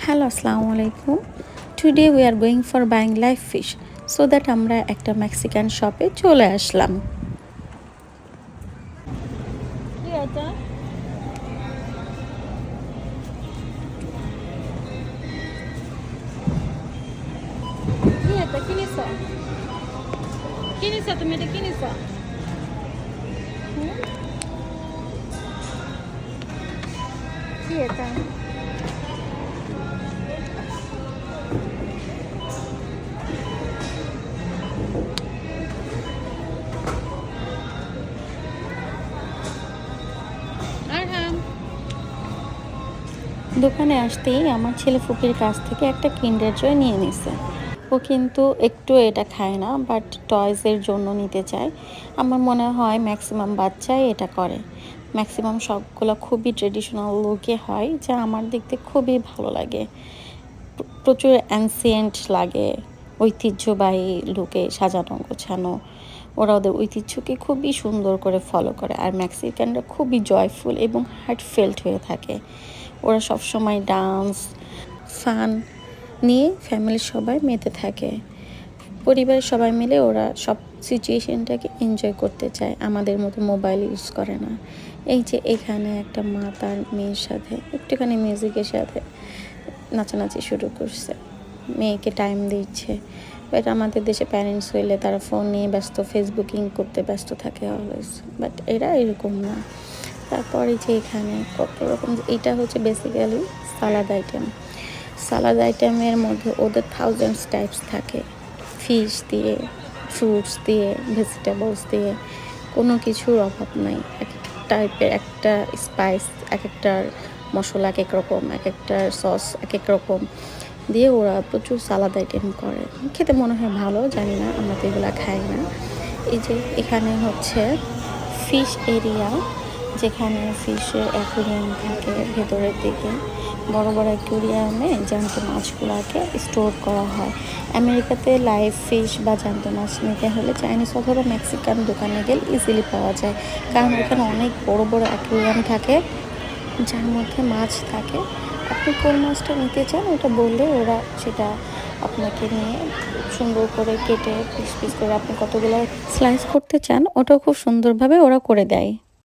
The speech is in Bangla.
হ্যালো আসসালামু আলাইকুম today we are going for buying life fish so that আমরা একটা মেক্সিকান শপে চলে আসলাম। কি এটা কি এটা কি নিছ কি নিছ? তুমি কি এটা দোকানে আসতেই আমার ছেলে ফুপির কাছ থেকে একটা কিন্ডার জয় নিয়ে নিছে। ও কিন্তু একটু এটা খায় না বাট টয়েসের জন্য নিতে চায়। আমার মনে হয় ম্যাক্সিমাম বাচ্চাই এটা করে। ম্যাক্সিমাম সবগুলো খুবই ট্রেডিশনাল লুকে হয়, যা আমার দেখতে খুবই ভালো লাগে। প্রচুর অ্যানসিয়েন্ট লাগে, ঐতিহ্যবাহী লুকে সাজানো, গোছানো। ওরা ওদের ঐতিহ্যকে খুবই সুন্দর করে ফলো করে, আর মেক্সিকানরা খুবই জয়ফুল এবং হার্ট হার্টফেল্ট হয়ে থাকে। ওরা সবসময় ডান্স ফান নিয়ে ফ্যামিলির সবাই মেতে থাকে। পরিবারের সবাই মিলে ওরা সব সিচুয়েশনটাকে এনজয় করতে চায়। আমাদের মতো মোবাইল ইউজ করে না। এই যে এখানে একটা মা তার মেয়ের সাথে একটুখানি মিউজিকের সাথে নাচানাচি শুরু করছে। মেয়েকে টাইম দিচ্ছে। বাট আমাদের দেশে প্যারেন্টস হইলে তারা ফোন নিয়ে ব্যস্ত ফেসবুকিং করতে ব্যস্ত থাকে অলওয়েজ বাট এরা এরকম না। তারপরে যে এখানে কত রকম, এটা হচ্ছে বেসিক্যালি সালাদ আইটেম সালাদ আইটেমের মধ্যে ওদের থাউজেন্ডস টাইপস থাকে। ফিশ দিয়ে ফ্রুটস দিয়ে ভেজিটেবলস দিয়ে, কোনো কিছুর অভাব নাই। এক টাইপের একটা স্পাইস এক একটার মশলা এক এক রকম, এক একটার সস এক এক রকম দিয়ে ওরা প্রচুর সালাদ আইটেম করে। খেতে মনে হয় ভালো, জানি না, আমরা তো এগুলো খাই না। এই যে এখানে হচ্ছে ফিশ এরিয়া যেখানে ফিশের অ্যাকুরিয়াম থাকে ভেতরের দিকে। বড় বড় অ্যাকুরিয়ামে জ্যান্ত মাছগুলোকে স্টোর করা হয়। আমেরিকাতে লাইভ ফিশ বা জ্যান্ত মাছ নিতে হলে চাইনিজ অথবা মেক্সিকান দোকানে গেলে ইজিলি পাওয়া যায়। কারণ ওখানে অনেক বড় বড় অ্যাকুরিয়াম থাকে, যার মধ্যে মাছ থাকে। আপনি কোন মাছটা নিতে চান ওটা বললে ওরা সেটা আপনাকে নিয়ে সুন্দর করে কেটে পিস পিস করে আপনি কতগুলো স্লাইস করতে চান, ওটাও খুব সুন্দরভাবে ওরা করে দেয়।